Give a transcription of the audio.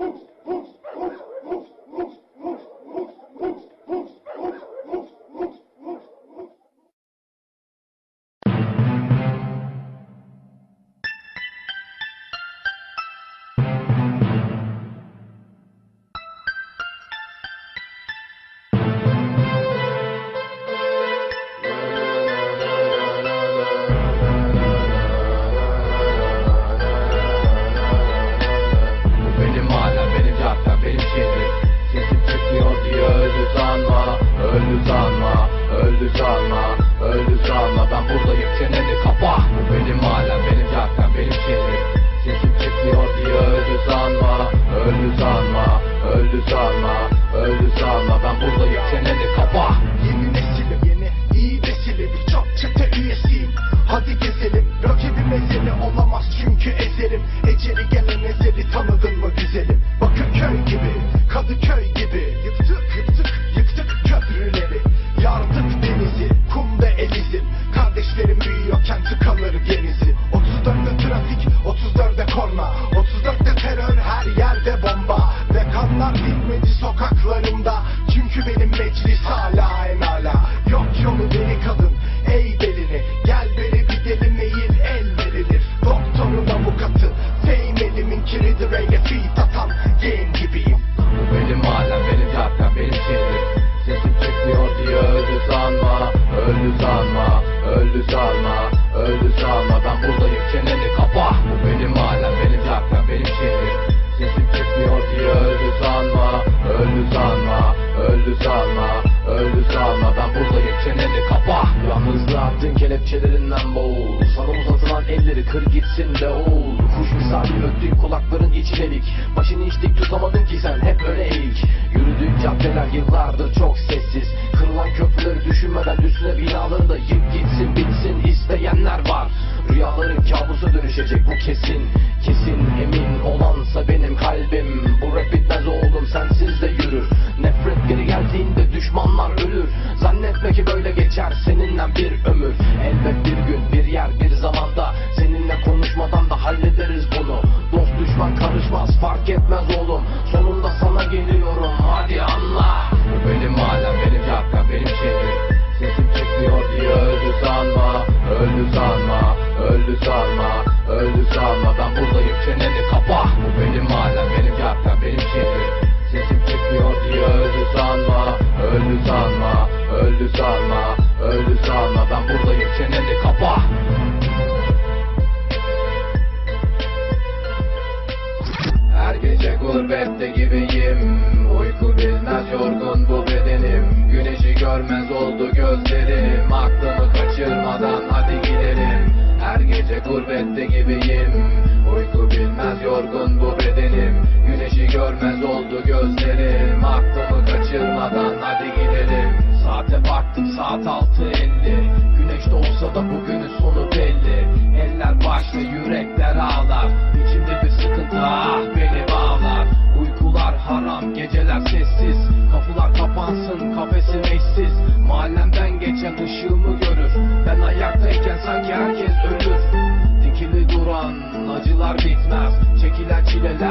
Benim çeneni kapa. Yalnızlığa attın kelepçelerinden boğul. Sana uzatılan elleri kır gitsin de oğul. Kuş misali öttüğün kulakların içi delik. Başını hiç dik tutamadın ki sen hep öne eğik. Yürüdüğün caddeler yıllardır çok sessiz. Kırılan köprüleri düşünmeden üstüne binaları da yık gitsin bitsin isteyenler var. Rüyaların kabusa dönüşecek bu kesin Kesin ölür Zannetme ki böyle geçer seninle bir ömür. Elbet bir gün bir yer bir zamanda Seninle konuşmadan da hallederiz bunu. Dost düşman karışmaz fark etmez oğlum. Sonunda sana geliyorum hadi anla. Bu benim alem benim caddem benim şehrim Sesim çıkmıyor diye öldü sanma Öldü sanma öldü sanma Öldü sanma. Ben buradayım çeneni kapa. Bu benim alem benim caddem benim şehrim Sesim çıkmıyor diye öldü sanma Öldü sanma öldü sanma Öldü sanma ben buradayım çeneni kapa. Her gece gurbette gibiyim. Uyku bilmez yorgun bu bedenim. Güneşi görmez oldu gözlerim. Aklımı kaçırmadan hadi gidelim. Her gece gurbette gibiyim. Uyku bilmez yorgun bu bedenim. Güneşi görmez oldu gözlerim da bugünün sonu belli. Eller başta yürekler ağlar. İçimde bir sıkıntı ah beni bağlar. Uykular haram geceler sessiz. Kapılar kapansın kafesim eşsiz. Mahallemden geçen ışığımı görür. Ben ayaktayken sanki herkes ölür. Dikili duran acılar bitmez. Çekilen çileler